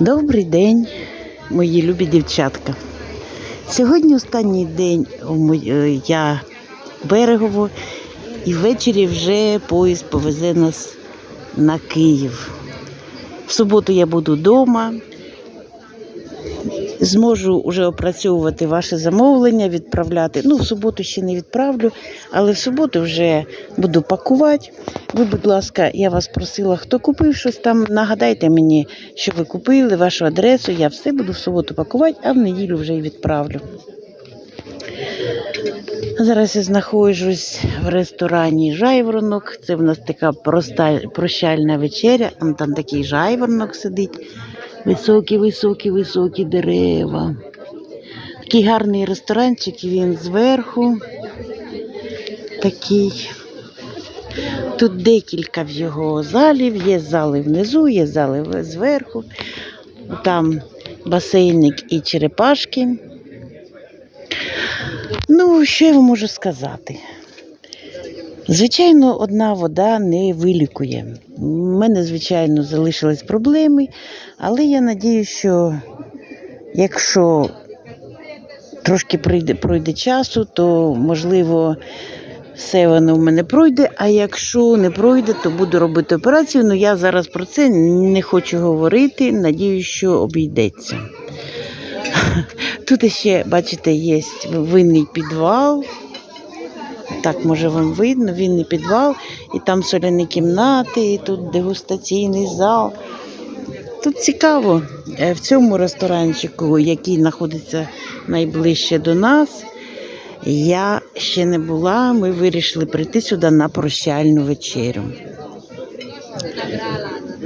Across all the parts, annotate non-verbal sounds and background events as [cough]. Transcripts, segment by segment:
Добрий день, мої любі дівчатка. Сьогодні останній день е, я в берегово, і ввечері вже поїзд повезе нас на Київ. В суботу я буду вдома. Зможу вже опрацьовувати ваше замовлення, відправляти. Ну, в суботу ще не відправлю, але в суботу вже буду пакувати. Ви, будь ласка, я вас просила, хто купив щось там, нагадайте мені, що ви купили, вашу адресу. Я все буду в суботу пакувати, а в неділю вже і відправлю. Зараз я знаходжусь в ресторані Жайворонок. Це в нас така проста прощальна вечеря. Там такий жайворонок сидить. Високі, високі, високі дерева. Такий гарний ресторанчик, він зверху. Такий. Тут декілька в його залів. Є зали внизу, є зали зверху. Там басейник і черепашки. Ну, що я вам можу сказати? Звичайно, одна вода не вилікує. У мене, звичайно, залишились проблеми, але я надію, що якщо трошки пройде, пройде часу, то можливо все воно в мене пройде. А якщо не пройде, то буду робити операцію. Ну я зараз про це не хочу говорити. Надію, що обійдеться. [laughs] Тут ще, бачите, є винний підвал. Так, може вам видно, винний підвал, і там соляні кімнати, і тут дегустаційний зал. Тут цікаво. Е, В цьому ресторанчику, який знаходиться найближче до нас, я ще не була. Ми вирішили прийти сюди на прощальну вечерю.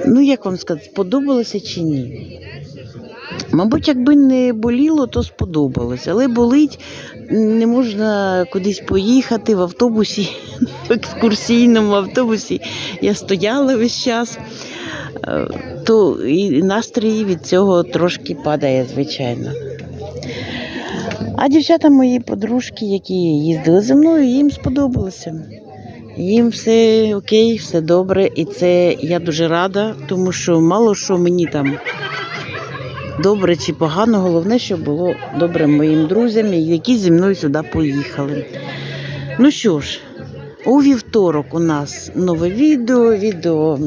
Ну, як вам сказати, сподобалося чи ні? Мабуть, якби не боліло, то сподобалось. Але болить, не можна кудись поїхати в автобусі, [laughs] в екскурсійному автобусі. Я стояла весь час, Е, то і настрій від цього трошки падає, звичайно. А дівчата мої подружки, які їздили зі мною, їм сподобалося. Їм все окей, все добре, і це я дуже рада, тому що мало що мені там добре чи погано. Головне, щоб було добре моїм друзям, які зі мною сюди поїхали. Ну що ж, у вівторок у нас нове відео, відео,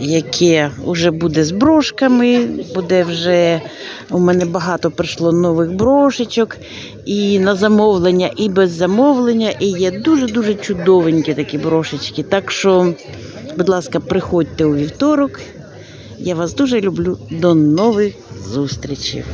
яке вже буде з брошками, буде вже у мене багато прийшло нових брошечок і на замовлення, і без замовлення. І є дуже-дуже чудовенькі такі брошечки. Так що, будь ласка, приходьте у вівторок. Я вас дуже люблю. До нових зустрічей.